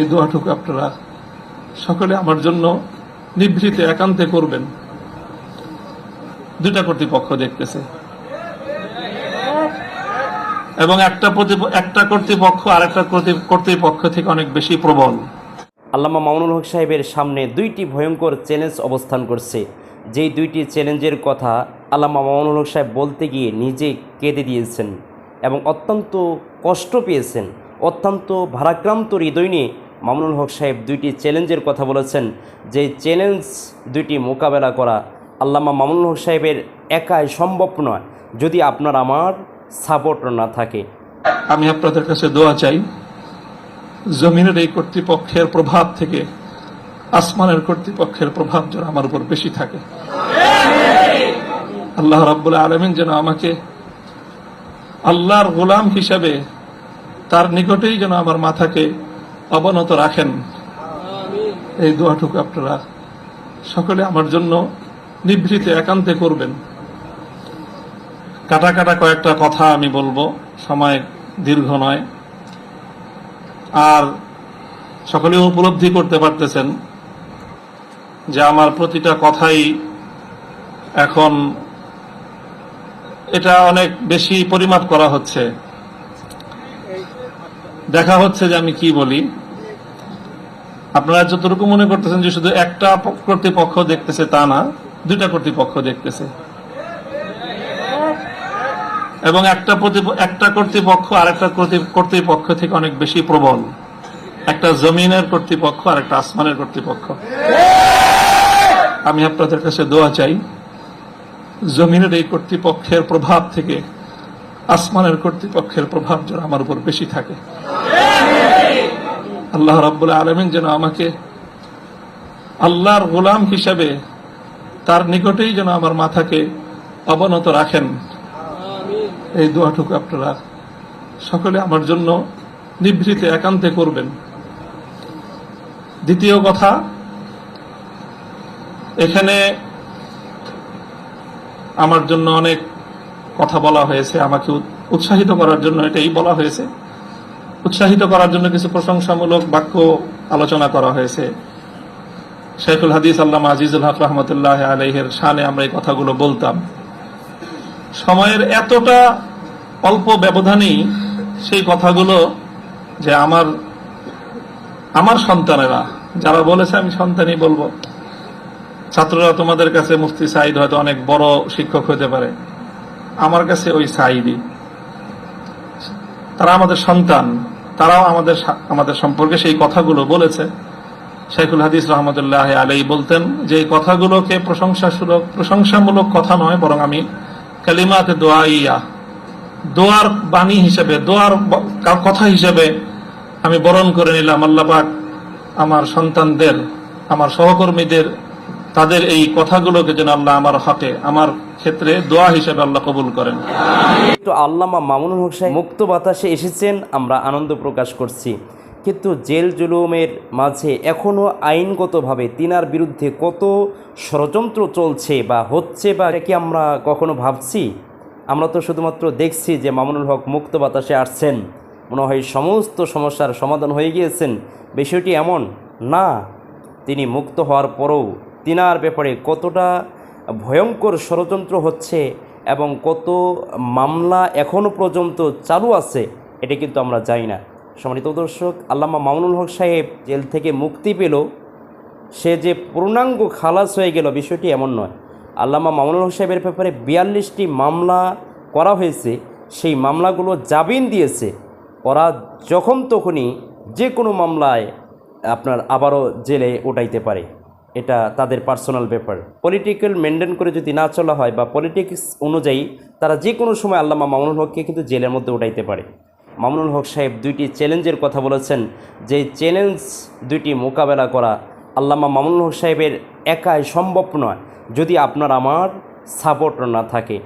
এই দোয়াটুকু আপনারা সকলে আমার জন্য নিভৃতে একান্তে করবেন। দুটা কর্তৃপক্ষ দেখতেছে। এবং একটা একটা কর্তৃপক্ষ আর একটা কর্তৃপক্ষ থেকে অনেক বেশি প্রবল। আল্লামা মামুনুল হক সাহেবের সামনে দুইটি ভয়ঙ্কর চ্যালেঞ্জ অবস্থান করছে। যেই দুইটি চ্যালেঞ্জের কথা আল্লামা মামুনুল হক সাহেব বলতে গিয়ে নিজে কেঁদে দিয়েছেন এবং অত্যন্ত কষ্ট পেয়েছেন। অত্যন্ত ভারাক্রান্ত হৃদয় নিয়ে মামুনুল হক সাহেব দুইটি চ্যালেঞ্জের কথা বলেছেন। যে চ্যালেঞ্জ দুইটি মোকাবেলা করা আল্লামা মামুনুল হক সাহেবের একাই সম্ভব নয়, যদি আপনার আমার সাপোর্ট না থাকে। আমি আপনাদের কাছে দোয়া চাই, জমিনের এই কর্তৃপক্ষের প্রভাব থেকে, আসমানের কর্তৃপক্ষের প্রভাব যেন আমার উপর বেশি থাকে। আল্লাহ রাব্বুল আলমিন যেন আমাকে আল্লাহর গোলাম হিসাবে তার নিকটেই যেন আমার মাথাকে অবনত রাখেন। এই দোয়াটুকু আপনারা সকলে আমার জন্য নিভৃতে একান্তে করবেন। কাটা কাটা কয়েকটা কথা আমি বলব সময় দীর্ঘ নয়। আর সকলে উপলব্ধি করতে পারতেছেন যে আমার প্রতিটা কথাই এখন এটা অনেক বেশি পরিমাপ করা হচ্ছে। দেখা হচ্ছে যে আমি কি বলি। আপনারা যতটুকু মনে করতেছেন যে শুধু একটা কর্তৃপক্ষ দেখতেছে তা না, দুইটা কর্তৃপক্ষ দেখতেছে। এবং একটা একটা কর্তৃপক্ষ আর একটা কর্তৃপক্ষ থেকে অনেক বেশি প্রবল। একটা জমিনের কর্তৃপক্ষ আর একটা আসমানের কর্তৃপক্ষ। আমি আপনাদের কাছে দোয়া চাই, জমিনের এই কর্তৃপক্ষের প্রভাব থেকে আসমানের কর্তৃপক্ষের প্রভাব যেন আমার উপর বেশি থাকে। আল্লাহ রাব্বুল আলমিন যেন আমাকে আল্লাহর গোলাম হিসাবে তার নিকটেই যেন আমার মাথাকে অবনত রাখেন। এই দোয়াটুকু আপনারা সকলে আমার জন্য নিভৃতে একান্তে করবেন। দ্বিতীয় কথা, এখানে আমার জন্য অনেক কথা বলা হয়েছে, আমাকে উৎসাহিত করার জন্য এটাই বলা হয়েছে। উৎসাহিত করার জন্য কিছু প্রশংসামূলক বাক্য আলোচনা করা হয়েছে। শেখুল হাদিস আল্লাহ আজিজুল হক রহমতুল্লাহ আলহের শানে আমরা এই কথাগুলো বলতাম। সময়ের এতটা অল্প ব্যবধানেই সেই কথাগুলো যে আমার আমার সন্তানেরা, যারা বলেছে আমি সন্তানই বলব, ছাত্ররা তোমাদের কাছে মুফতি সাইদ হয়তো অনেক বড় শিক্ষক হতে পারে। আমার কাছে ওই সাইদই তারা আমাদের সন্তান। তারাও আমাদের আমাদের সম্পর্কে সেই কথাগুলো বলেছে। শেখুল হাদিস রহমতুল্লাহ আলাই বলতেন যে এই কথাগুলোকে প্রশংসা সুলভ প্রশংসামূলক কথা নয়, বরং আমি কালিমাতে দোয়াইয়া, দোয়ার বাণী হিসেবে, দোয়ার কথা হিসেবে আমি বরণ করে নিলাম। আল্লাপাক আমার সন্তানদের, আমার সহকর্মীদের তাদের এই কথাগুলোকে যেন আল্লাহ আমার হকে, আমার ক্ষেত্রে দোয়া হিসেবে আল্লাহ কবুল করেন। তো আল্লামা মামুনুল সাহেব, মুক্ত বাতাসে এসেছেন, আমরা আনন্দ প্রকাশ করছি। কিন্তু জেল জুলুমের মাঝে এখনও আইনগতভাবে তিনার বিরুদ্ধে কত ষড়যন্ত্র চলছে বা হচ্ছে বা কি আমরা কখনো ভাবছি? আমরা তো শুধুমাত্র দেখছি যে মামুনুল হক মুক্ত বাতাসে আসছেন। মনে হয় সমস্ত সমস্যার সমাধান হয়ে গিয়েছেন। বিষয়টি এমন না, তিনি মুক্ত হওয়ার পরেও তিনার ব্যাপারে কতটা ভয়ঙ্কর ষড়যন্ত্র হচ্ছে এবং কত মামলা এখনও পর্যন্ত চালু আছে, এটা কিন্তু আমরা জানি না। সম্মানিত দর্শক, আল্লামা মামুনুল হক সাহেব জেল থেকে মুক্তি পেল। সে যে পূর্ণাঙ্গ খালাস হয়ে গেল, বিষয়টি এমন নয়। আল্লামা মামুনুল হক সাহেবের ব্যাপারে বিয়াল্লিশটি মামলা করা হয়েছে, সেই মামলাগুলো জামিন দিয়েছে। ওরা যখন তখনই যে কোনো মামলায় আপনার আবারও জেলে উঠাইতে পারে। এটা তাদের পার্সোনাল ব্যাপার। পলিটিক্যাল মেনটেন করে যদি না চলা হয় বা পলিটিক্স অনুযায়ী তারা যে কোনো সময় আল্লামা মামুনুল হককে কিন্তু জেলের মধ্যে উঠাইতে পারে। মামুনুল হক সাহেব দুইটি চ্যালেঞ্জের কথা বলেছেন, যে চ্যালেঞ্জ দুইটি মোকাবেলা করা আল্লামা মামুনুল হক সাহেবের একাই সম্ভব নয়। যদি আপনার আমার সাপোর্ট না থাকে